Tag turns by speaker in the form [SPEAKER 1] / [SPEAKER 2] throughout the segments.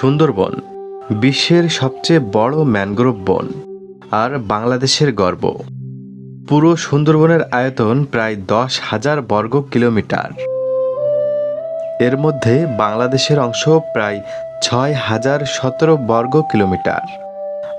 [SPEAKER 1] সুন্দরবন, বিশ্বের সবচেয়ে বড় ম্যানগ্রোভ বন আর বাংলাদেশের গর্ব। পুরো সুন্দরবনের আয়তন প্রায় দশ হাজার বর্গ কিলোমিটার। এর মধ্যে বাংলাদেশের অংশ প্রায় ছয় হাজার সতেরো বর্গ কিলোমিটার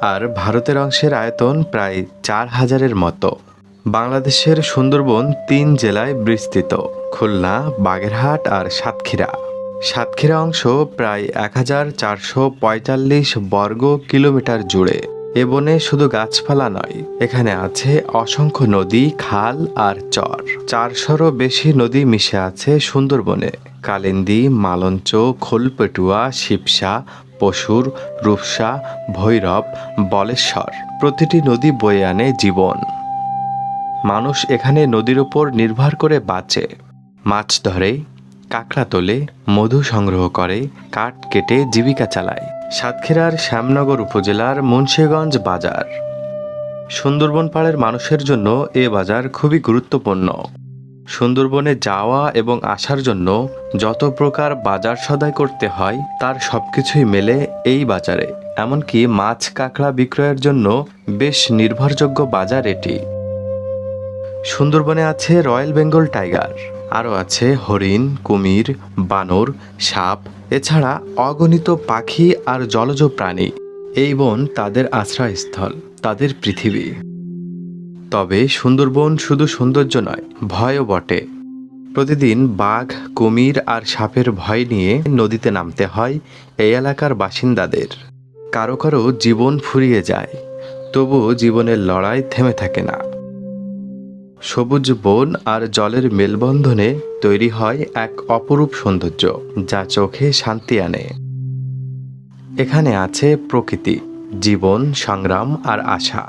[SPEAKER 1] আর ভারতের অংশের আয়তন প্রায় চার হাজারের মতো। বাংলাদেশের সুন্দরবন তিন জেলায় বিস্তৃত, খুলনা, বাগেরহাট আর সাতক্ষীরা। সাতক্ষীরা অংশ প্রায় এক হাজার চারশো পঁয়তাল্লিশ বর্গ কিলোমিটার জুড়ে। এ বনে শুধু গাছপালা নয়, এখানে আছে অসংখ্য নদী, খাল আর চর। চারশোরও বেশি নদী মিশে আছে সুন্দরবনে। কালিন্দী, মালঞ্চ, খোলপেটুয়া, শিবসা, পশুর, রূপসা, ভৈরব, বলেশ্বর প্রতিটি নদী বয়ে আনে জীবন। মানুষ এখানে নদীর ওপর নির্ভর করে বাঁচে। মাছ ধরে কাঁকড়া তোলে, মধু সংগ্রহ করে, কাঠ কেটে জীবিকা চালায়। সাতক্ষীরার শ্যামনগর উপজেলার মুন্সীগঞ্জ বাজার। সুন্দরবন পাড়ের মানুষের জন্য এ বাজার খুবই গুরুত্বপূর্ণ। সুন্দরবনে যাওয়া এবং আসার জন্য যত প্রকার বাজার সদাই করতে হয়, তার সবকিছুই মেলে এই বাজারে। এমনকি মাছ কাঁকড়া বিক্রয়ের জন্য বেশ নির্ভরযোগ্য বাজার এটি। সুন্দরবনে আছে রয়্যাল বেঙ্গল টাইগার। আরও আছে হরিণ, কুমির, বানর, সাপ, এছাড়া অগণিত পাখি আর জলজ প্রাণী। এই বন তাদের আশ্রয়স্থল, তাদের পৃথিবী। তবে সুন্দরবন শুধু সৌন্দর্য নয়, ভয়ও বটে। প্রতিদিন বাঘ, কুমির আর সাপের ভয় নিয়ে নদীতে নামতে হয় এই এলাকার বাসিন্দাদের। কারও কারও জীবন ফুরিয়ে যায়, তবুও জীবনের লড়াই থেমে থাকে না। সবুজ বন আর জলের মেলবন্ধনে তৈরি হয় এক অপরূপ সৌন্দর্য, যা চোখে শান্তি আনে। এখানে আছে প্রকৃতি, জীবন, সংগ্রাম আর আশা।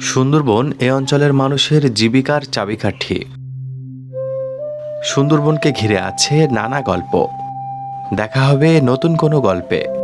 [SPEAKER 1] সুন্দরবন এ অঞ্চলের মানুষের জীবিকার চাবিকাঠি। সুন্দরবনকে ঘিরে আছে নানা গল্প। দেখা হবে নতুন কোনো গল্পে।